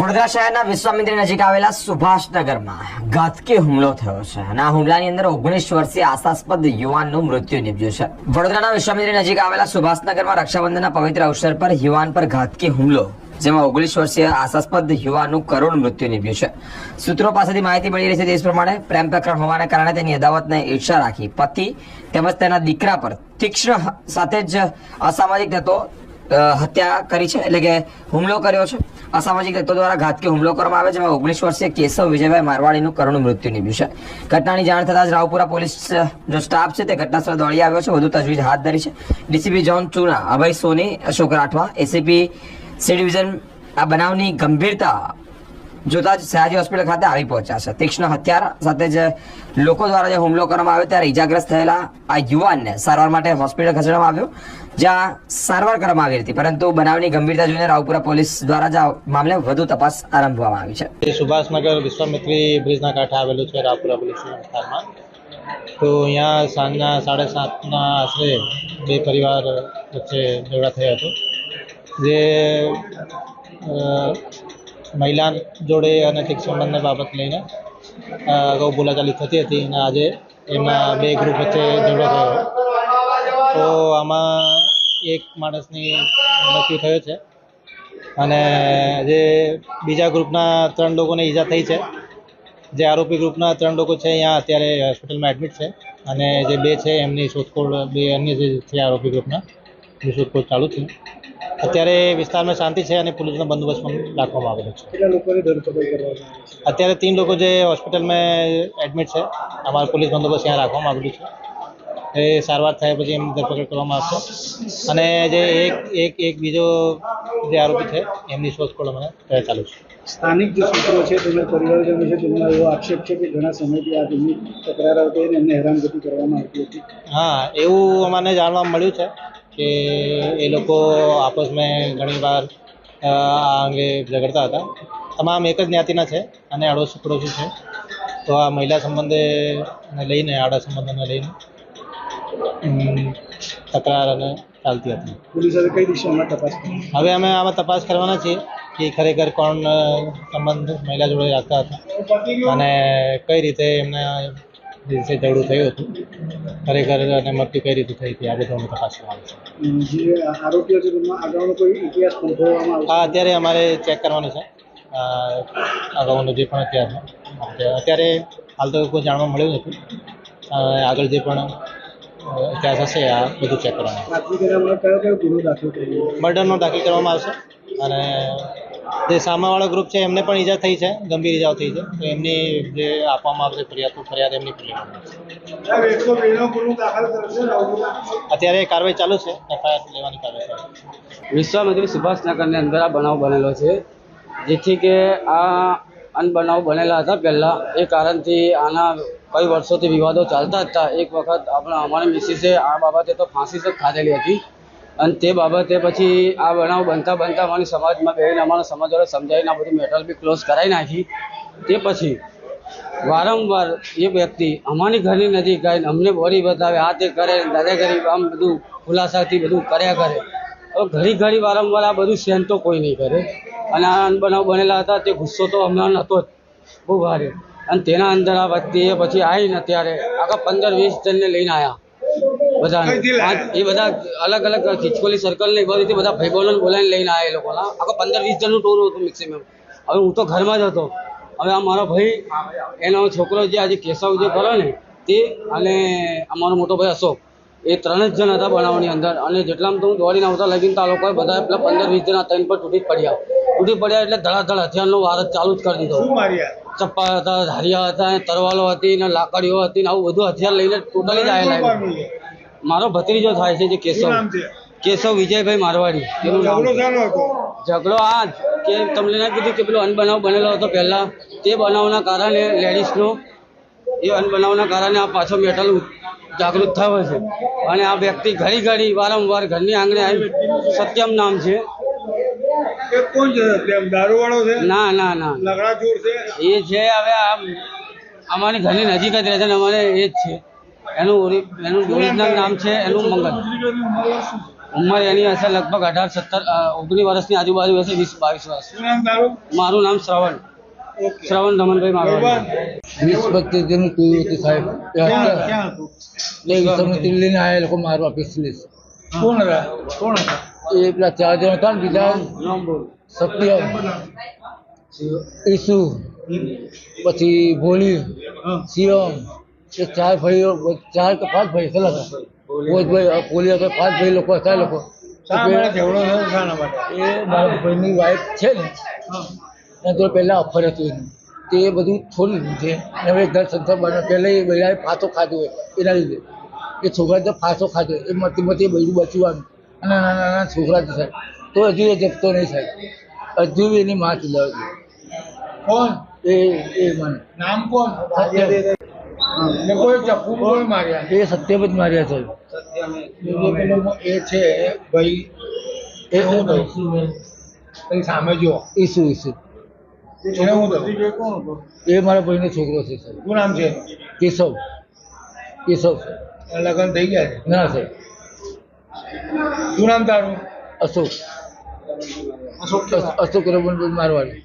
વડોદરા શહેરના વિશ્વામિત્રી નજીક આવેલા સુભાષનગરમાં ઘાતકી હુમલો થયો છે અને આ હુમલાની અંદર ઓગણીસ વર્ષીય આશાસ્પદ યુવાનનું મૃત્યુ નીપજ્યું છે. વડોદરાના વિશ્વામિત્રી નજીક આવેલા સુભાષનગરમાં રક્ષાબંધનના પવિત્ર અવસર પર યુવાન પર ઘાતકી હુમલો, જેમાં ઓગણીસ વર્ષીય આશાસ્પદ યુવાનનું કરુણ મૃત્યુ નિપજ્યું છે. સૂત્રો પાસેથી માહિતી મળી રહી છે તે પ્રમાણે પ્રેમ પ્રકરણ હોવાને કારણે તેની અદાવતને ઈર્ષા રાખી પતિ તેમજ તેના દીકરા પર તીક્ષ્ણ સાથે જ અસામાજિક તત્વો હત્યા કરી છે, એટલે કે હુમલો કર્યો છે. અસામાજિક તત્વો દ્વારા ઘાતકી હુમલો કરવામાં આવે જેમાં ઓગણીસ વર્ષીય કેશવ વિજયભાઈ મારવાડીનું કરુણ મૃત્યુ નિપજ્યું છે. ઘટનાની જાણ થતાં જ રાવપુરા પોલીસ જો સ્ટાફ છે તે ઘટના સ્થળે દોડી આવ્યો છે. વધુ તજવીજ હાથ ધરી છે. DCP zone ચુના, Abhay Soni, Ashok Rathwa, ACP C division આ બનાવની ગંભીરતા જોતા જ સયાજી હોસ્પિટલ ખાતે આવી પહોંચ્યા છે. તીક્ષ્ણ હથિયાર સાથે જ લોકો દ્વારા જે હુમલો કરવામાં આવ્યો ત્યારે ઈજાગ્રસ્ત થયેલા આ યુવાનને સારવાર માટે હોસ્પિટલ ખસેડવામાં આવ્યો, જ્યાં સારવાર કરવામાં આવી હતી. પરંતુ બનાવની ગંભીરતા જોઈને રાવપુરા પોલીસ દ્વારા જ મામલે વધુ તપાસ આરંભવામાં આવી છે. સુભાષનગર વિશ્વામિત્રી બ્રિજના કાંઠે આવેલું છે રાવપુરા પોલીસના વિસ્તારમાં. તો અહીંયા સાંજના સાડા સાતના આશરે બે પરિવાર વચ્ચે ઝઘડા થયો હતો. જે મહિલા જોડે અનૈતિક સંબંધને બાબત લઈને અગાઉ બોલાચાલી થતી હતી અને આજે એમાં બે ગ્રુપ વચ્ચે ઝઘડો થયો. તો આમાં એક માણસની મૃત્યુ થયો છે અને જે બીજા ગ્રુપના ત્રણ લોકોને ઈજા થઈ છે. જે આરોપી ગ્રુપના ત્રણ લોકો છે અહીંયા અત્યારે હોસ્પિટલમાં એડમિટ છે અને જે બે છે એમની શોધખોળ, બે અન્ય જે છે આરોપી ગ્રુપના એ શોધખોળ ચાલુ છે. અત્યારે વિસ્તારમાં શાંતિ છે અને પોલીસનો બંદોબસ્ત પણ રાખવામાં આવેલો છે. કેટલા લોકોની ધરપકડ કરવામાં આવી અત્યારે ત્રણ લોકો જે હોસ્પિટલમાં એડમિટ છે અમારો પોલીસ બંદોબસ્ત ત્યાં રાખવામાં આવેલું છે. એ સારવાર થયા પછી એમની ધરપકડ કરવામાં આવશે. અને જે એક એક એક બીજો જે આરોપી છે એમની શોધખોળ અમે ચાલુ છે. સ્થાનિક જે સૂત્રો છે તેમના પરિવારજનો છે તેમનો એવો આક્ષેપ છે કે ઘણા સમયથી આ તેમની તકરાર આવતી અને એમને હેરાનગતિ કરવામાં આવતી હતી. હા એવું અમને જાણવા મળ્યું છે. કે એ લોકો આપસમાં ઘણીવાર વાર આ અંગે ઝઘડતા હતા. તમામ એક જ જ્ઞાતિના છે અને અડોશી પડોશી છે. તો આ મહિલા સંબંધે લઈને આડા સંબંધોને લઈને તકરાર અને ચાલતી હતી. પોલીસ હવે કઈ દિશામાં તપાસ હવે અમે આમાં તપાસ કરવાના છીએ કે ખરેખર કોણ સંબંધ મહિલા જોડે રાખતા હતા. અને કઈ રીતે એમના દિવસે ઝઘડું થયું હતું. ખરેખર અને મૃત્યુ કઈ રીતે થઈ હતી આ બધું અમે તપાસ આવે છે જે આરોપીઓ છે તેમનો અગાઉનો કોઈ ઇતિહાસ સંભળવામાં આવશે? હા અત્યારે અમારે ચેક કરવાનું છે. અગાઉનું જે પણ ઇતિહાસ અત્યારે હાલ તો કોઈ જાણવા મળ્યું નથી. આગળ જે પણ ઇતિહાસ હશે આ બધું ચેક કરવાનું. મર્ડરનો દાખલ કરવામાં આવશે. અને જે સામાવાળો ગ્રુપ છે એમને પણ ઈજા થઈ છે ગંભીર ઈજાઓ થઈ છે. તો એમની જે આપવામાં આવશે ફરિયાદ ફરિયાદ એમની અત્યારે કાર્યવાહી ચાલુ છે એફઆઈઆર લેવાની કાર્યવાહી છે. સુભાષનગરની અંદર આ બનાવ બનેલો છે જેથી કે આ અનબનાવ બનેલા હતા પહેલાં. એ કારણથી આના કઈ વર્ષોથી વિવાદો ચાલતા હતા. એક વખત આપણા અમારી મિસિસે આ બાબતે તો ફાંસી જ ખાધેલી હતી. અને તે બાબતે પછી આ બનાવ બનતા બનતા અમારી સમાજમાં બેન અમારા સમાજ સમજાવીને આ બધું મેટલ બી ક્લોઝ કરાવી નાખી. તે પછી વારંવાર એ વ્યક્તિ અમારી ઘરની નજીક આવીને અમને બોરી બતાવે, આ તે કરે દાદાગીરી આમ બધું ખુલાસાથી બધું કર્યા કરે. હવે ઘડી ઘડી વારંવાર આ બધું સહેન તો કોઈ નહીં કરે. અને આ બનાવ બનેલા હતા, તે ગુસ્સો તો હમણાં નહોતો જ. બહુ ભારે. અને તેના અંદર આ વ્યક્તિ એ પછી આવીને અત્યારે આખા પંદર વીસ જણને લઈને આવ્યા બધા એ બધા અલગ અલગ ખીચકોલી સર્કલ ને એ બધીથી બધા ભાઈબંધોને બોલાવીને લઈને આવ્યા એ લોકોના. આખો પંદર વીસ જણનું ટૂર હતું મેક્સિમમ હવે હું તો ઘરમાં જ હતો. હવે આ મારો ભાઈ એનો છોકરો જે આજે કેશવ જે કરો ને તે અને અમારો મોટો ભાઈ અશોક એ ત્રણ જ જણ હતા બનાવની અંદર. અને જેટલા તો હું દોડીને આવતા લગીને તો આ લોકોએ બધા પેલા પંદર વીસ જણા ત્રણ પર તૂટી પડ્યા. તૂટી પડ્યા એટલે ધડાધડ હથિયારનો વાર ચાલુ જ કરી દીધો. ચપ્પા હતા ધારિયા હતા તરવાલો હતી ને લાકડીઓ હતી ને આવું બધું હથિયાર લઈને ટોટલી જ આવેલા. મારો ભત્રીજો થાય છે જે કેશવ. કેશવ વિજયભાઈ મારવાડી. એનું નામ ઝઘડો આ કે તમને ના કીધું કે પેલો અનબનાવ બનેલો હતો પહેલા. તે બનાવના કારણે લેડીઝનો એ અનબનાવના કારણે આ પાછો મેટલ જાગૃત થયો છે. અને આ વ્યક્તિ ઘડી ઘડી વારંવાર ઘરની આંગણે આવી. સત્યમ નામ છે. ના ના ના. એ છે હવે આ અમારી ઘરની નજીક જ રહે છે ને અમારે એ જ છે. એનું એનું ઓરિજિનલ નામ છે એનું મંગલ ઉંમર એની હશે લગભગ અઢાર સત્તર ઓગણીસ વર્ષની આજુબાજુ હશે વીસ બાવીસ વર્ષ. મારું નામ શ્રવણ. ઓકે. શ્રવણ રમણભાઈ મારવાડી. વીસ વખતે જેનું ટીવી હતું સાહેબ એ ક્યાં હતા. હતું એ આવ્યા લોકો મારવા પિસ્તલીસ કોણ હતા? કોણ હતા? એ પેલા ચાર જણ હતા ને બીજા? સત્ય. ઈસુ. પછી ભોલી શિવમ. એ ચાર ભાઈઓ ચાર કે પાંચ ભાઈ કેટલા હતા ભોજભાઈ પોલી હતા પાંચ ભાઈ લોકો હતા લોકો. એ મારા ભાઈની વાઈફ છે ને. એના જોડે પહેલાં અફર હતું એનું. તે એ બધું છોડી દીધું છે. અને હવે ઘર સંસાર બને પહેલાં એ બધાએ ફાંસો ખાધો હોય એના લીધે. એ છોકરા તો ફાંસો ખાધો હોય. એ મતી મતી બચ્યું બચવાનું અને નાના નાના છોકરા છે સાહેબ. તો હજુ એ જપતો નહીં સાહેબ. હજુ એની માં ચલાવે કોણ? એ એ મને. નામ કોણ? ને કોઈ ચપ્પુ કોઈ માર્યા એ સત્યમ જ માર્યા એ છે ભાઈ એ હું સામે જો ઈસુ ઈસુ. એને હું થયું? એ મારા ભાઈનો છોકરો છે સાહેબ. શું નામ છે? કેશવ. કેશવ એના લગ્ન થઈ ગયા છે? ના સર શું નામ તારું? અશોક. અશોક અશોક રમણભાઈ મારવાડી.